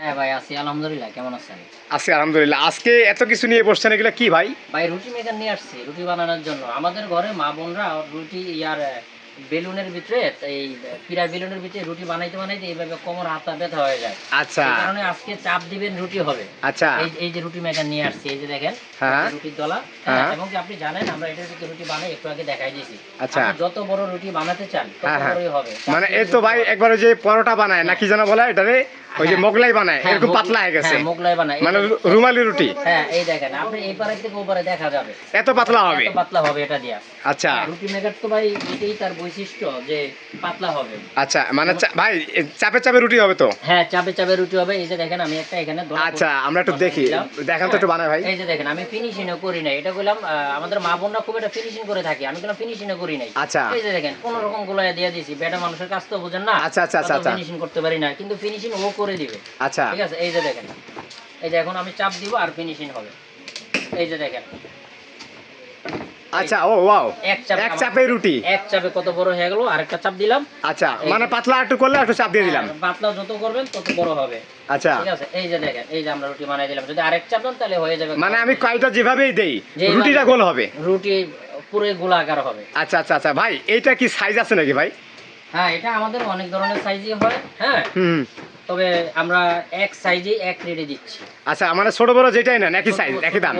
হ্যাঁ ভাই আছি। আলহামদুলিল্লাহ কেমন আছেন? আজকে আলহামদুলিল্লাহ। আজকে এত কিছু নিয়ে বসছেন এগুলো কি ভাই? ভাই রুটি মেকার নিয়ে আসছি রুটি বানানোর জন্য। আমাদের ঘরে মা বোনরা রুটি ইয়ার বেলুনের ভিতরে এই পিরা বেলুনের ভিতরে রুটি বানাইতে বানাইতে এইভাবে কোমর হাতা ব্যথা হয়ে যায়। আচ্ছা। এই কারণে আজকে চাপ দিবেন রুটি হবে। আচ্ছা। এই এই যে রুটি মেকার নিয়ে আসছি এই যে দেখেন হ্যাঁ। রুটির দলা। হ্যাঁ। এবং কি আপনি জানেন আমরা এটার ভিতরে রুটি বানাই একটু আগে দেখাই দিয়েছি। আচ্ছা। যত বড় রুটি বানাতে চান তত হ্যাঁ, হ্যাঁ। বড়ই হবে। মানে এই তো ভাই একবার ওই যে পরোটা বানায় নাকি যেন বলে এটারে? ওই যে হ্যাঁ। মোগলাই বানায় হ্যাঁ, এরকম পাতলা হয়ে গেছে। হ্যাঁ, মোগলাই বানাই মানে রুমালি রুটি। হ্যাঁ এই দেখেন আপনি এই পারে থেকে ওপারে দেখা যাবে। এত পাতলা হবে। এত পাতলা হবে এটা দিয়া। আচ্ছা। রুটি মেকার তো ভাই এটাই তার বৈশিষ্ট্য যে পাতলা হবে। আচ্ছা মানে ভাই চাপে চাপে রুটি হবে তো? হ্যাঁ চাপে চাপে রুটি হবে। এই যে দেখেন আমি একটা এখানে আচ্ছা আমরা একটু দেখি। দেখান তো একটু বানায় ভাই। এই যে দেখেন আমি ফিনিশিং করি নাই। এটা বললাম আমাদের মা বোনরা খুব একটা ফিনিশিং করে থাকে। আমি বললাম ফিনিশিং করি নাই। আচ্ছা। এই যে দেখেন কোন রকম গুলায় দিয়ে দিয়েছি বেটা মানুষের কাজ তো বুঝেন না। আচ্ছা, আচ্ছা, আচ্ছা, আচ্ছা। ফিনিশিং করতে পারি না। কিন্তু ফিনিশিং ও করে দিবে। আচ্ছা। ঠিক আছে? এই যে দেখেন। এই যে এখন আমি চাপ দিব আর ফিনিশিং হবে। এই যে দেখেন। আচ্ছা ও ওয়াও এক চাপে এক চাপে রুটি। এক চাপে কত বড় হয়ে গেল আরেকটা চাপ দিলাম। আচ্ছা মানে। পাতলা একটু করলে একটু চাপ দিয়ে দিলাম। হ্যাঁ, পাতলা যত করবেন তত বড় হবে। আচ্ছা। ঠিক আছে এই যে দেখেন এই যে আমরা রুটি বানাই দিলাম। যদি আরেক চাপ দেন তাহলে হয়ে যাবে মানে আমি কয়টা যেভাবেই দেই রুটিটা গোল হবে। রুটি পুরো গোলাকার হবে। আচ্ছা আচ্ছা আচ্ছা ভাই এইটা কি সাইজ আছে নাকি ভাই? হ্যাঁ এটা আমাদের অনেক ধরনের সাইজই হয় হ্যাঁ। হুম। তবে আমরা এক সাইজে এক রেটে দিচ্ছি। আচ্ছা মানে ছোট বড় যেটাই নেন একই সাইজ একই দাম।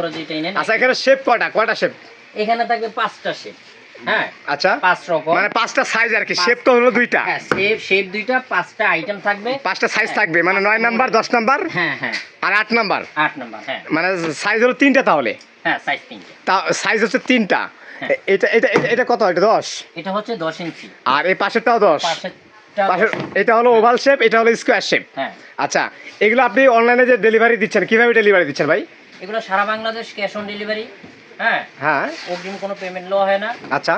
আচ্ছা এখানে শেপ কয়টা কয়টা শেপ এখানে থাকবে পাঁচটা শেপ হ্যাঁ আচ্ছা পাঁচ রকম। মানে পাঁচটা সাইজ আর কি শেপ তো হলো দুইটা। হ্যাঁ শেপ শেপ দুইটা পাঁচটা আইটেম থাকবে। পাঁচটা সাইজ থাকবে মানে নয় নাম্বার দশ নাম্বার হ্যাঁ হ্যাঁ। আর আট নাম্বার আট নাম্বার হ্যাঁ। মানে সাইজ হলো তিনটা তাহলে? হ্যাঁ সাইজ তিনটে। তা সাইজ হচ্ছে তিনটা। হ্যাঁ। এটা এটা এটা- কত? এটা দশ? এটা হচ্ছে দশ ইঞ্চি। আর এই পাশেরটাও দশ? পাশের দশ। এটা হলো ওভাল শেপ এটা হলো স্কোয়ার শেপ হ্যাঁ। আচ্ছা এগুলো আপনি অনলাইনে যে ডেলিভারি দিচ্ছেন কীভাবে ডেলিভারি দিচ্ছেন ভাই? এগুলো সারা বাংলাদেশ ক্যাশ অন ডেলিভারি হ্যাঁ। হ্যাঁ। অগ্রিম কোনো পেমেন্ট নেওয়া হয় না। আচ্ছা।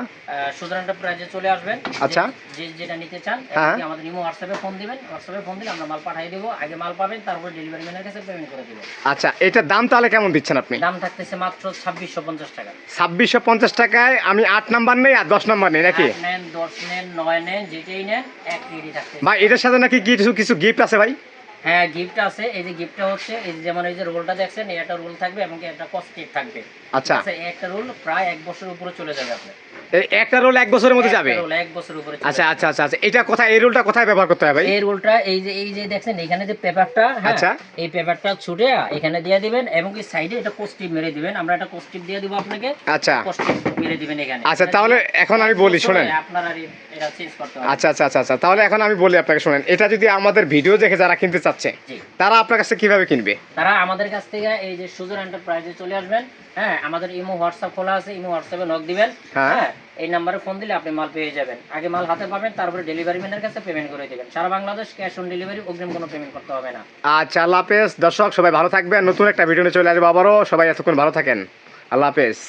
সুতরাং প্রাইজে চলে আসবেন। আচ্ছা। যে যেটা নিতে চান হ্যাঁ। আমাদের ইমো হোয়াটসঅ্যাপে ফোন দিবেন। হোয়াটসঅ্যাপে ফোন দিলে আমরা মাল পাঠিয়ে দেবো। আগে মাল পাবেন তারপরে ডেলিভারি ম্যানের কাছে পেমেন্ট করে দেবো। আচ্ছা এটার দাম তাহলে কেমন দিচ্ছেন আপনি? দাম থাকতেছে মাত্র ছাব্বিশশো পঞ্চাশ টাকা। ছাব্বিশশো পঞ্চাশ টাকায় আমি আট নাম্বার নেই আর দশ নাম্বার নেই নাকি? নেন দশ নেন নয় নেন যেটাই নেন এক রেডি থাকতে ভাই এটার সাথে নাকি কিছু কিছু গিফট আছে ভাই? হ্যাঁ গিফট আছে। এই যে গিফটটা হচ্ছে এই যে যেমন এই যে রোলটা দেখছেন এটা রোল থাকবে এবং একটা কস্টিক থাকবে। আচ্ছা। একটা রোল প্রায় এক বছর উপরে চলে যাবে আপনার। একটা রোল এক বছরের মধ্যে যাবে? এক বছর উপরে আচ্ছা আচ্ছা আচ্ছা আচ্ছা। এটা কোথায়? এই রোলটা কোথায় ব্যবহার করতে হবে এই রোলটা এই যে এই যে দেখছেন এখানে যে পেপারটা আচ্ছা। এই পেপারটা ছুটে এখানে দিয়ে দিবেন এবং কি সাইডে এটা কোস্টিপ মেরে দিবেন। আমরা একটা কোস্টিপ দিয়ে দিব আপনাকে। আচ্ছা। কোস্টিপ মেরে দিবেন এখানে। আচ্ছা তাহলে এখন আমি বলি শোনেন। আপনার এটা চেঞ্জ করতে হবে। আচ্ছা আচ্ছা আচ্ছা আচ্ছা। তাহলে এখন আমি বলি আপনাকে শোনেন। এটা যদি আমাদের ভিডিও দেখে যারা কিনতে চাচ্ছে তারা আপনার কাছে কীভাবে কিনবে? তারা আমাদের কাছ থেকে এই যে সুজুর এন্টারপ্রাইজে চলে আসবেন। হ্যাঁ আমাদের ইমো হোয়াটসঅ্যাপ খোলা আছে ইমো হোয়াটসঅ্যাপে নক দিবেন। হ্যাঁ। হ্যাঁ এই নাম্বারে ফোন দিলে আপনি মাল পেয়ে যাবেন। আগে মাল হাতে পাবেন, তারপরে ডেলিভারি ম্যানের কাছে পেমেন্ট করে দেবেন। সারা বাংলাদেশ ক্যাশ অন ডেলিভারি অগ্রিম কোনো পেমেন্ট করতে হবে না। আচ্ছা আল্লাহ হাফেজ। দর্শক, সবাই ভালো থাকবেন। নতুন একটা ভিডিও নিয়ে চলে আসব আবারও। সবাই এতক্ষণ ভালো থাকেন। আল্লাহ হাফেজ।